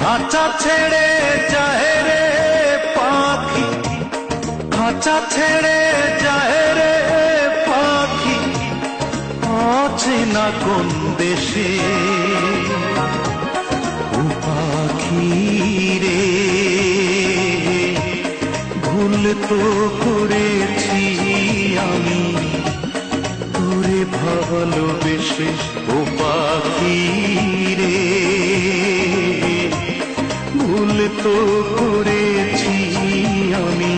খাঁচা ছেড়ে যায় রে পাখি। খাঁচা ছেড়ে যায় রে পাখি। অচেনা কোন দেশে? পাখি রে, ভুল তো করেছি আমি। তোরে ভালোবেসে ও পাখি। তো করেছি আমি।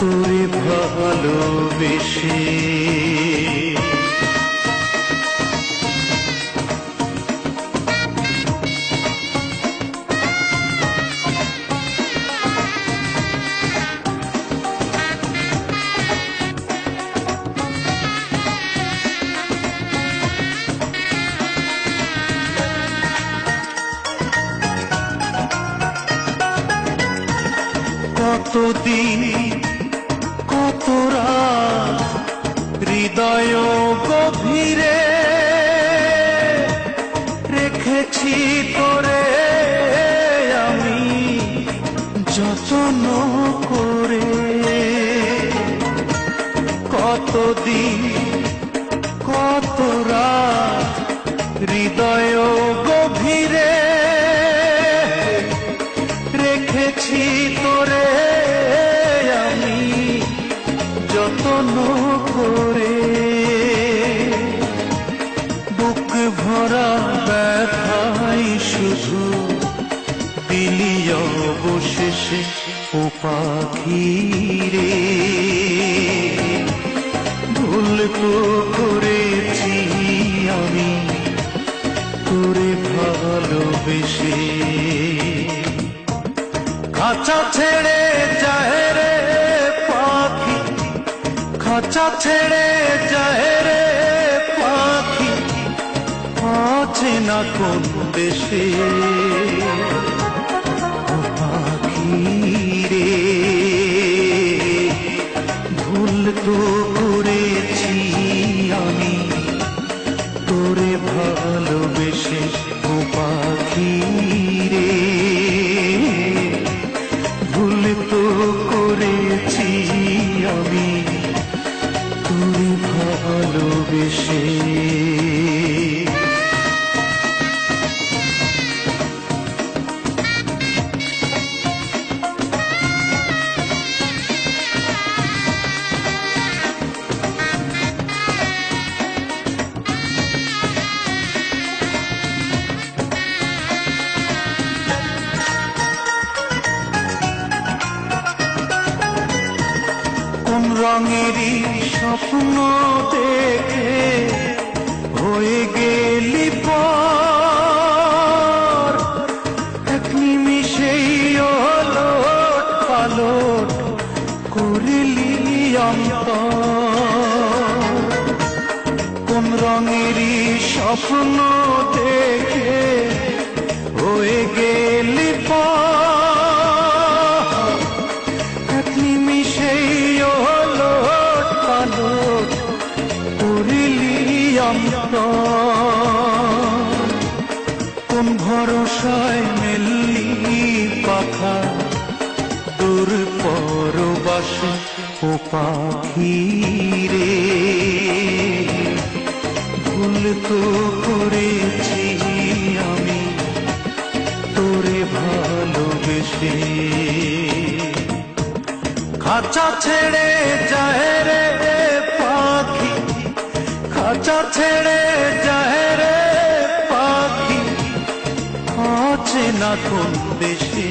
তোরে ভালোবেসে কতদিন, কত রাত, হৃদয় গভীরে রেখেছি তোরে আমি যত্ন করে। কতদিন, কত রাত, হৃদয় গভীরে রেখেছি করে। বুক ভরা ব্যথাই শুধু দিলি অবশেষে ও রে। ভুল তো করেছি আমি, তোরে ভালোবেসে। খাঁচা ছেড়ে যায় রে খাঁচা ছেড়ে যায় রে পাখি। আছে না কোন দেশে পাখি রে, ভুল তো করেছি আমি। তোরে ভালোবেসে ও পাখি রে, ভুল তো করেছি রঙেরই স্বপ্ন দেখে হয়ে গেলি পর। এক নিমিষেই ওলট পালট করিলি অন্তর। কোন রঙেরই স্বপ্ন দেখে অন্তর কোন ভরসায় মেললি পাখা, দূর পরবাসে ও পাখি রে। ভুল তো করেছি আমি, তোরে ভালোবেসে। খাঁচা ছেড়ে খাঁচা ছেড়ে যায় রে পাখি। আছে না কোন দেশে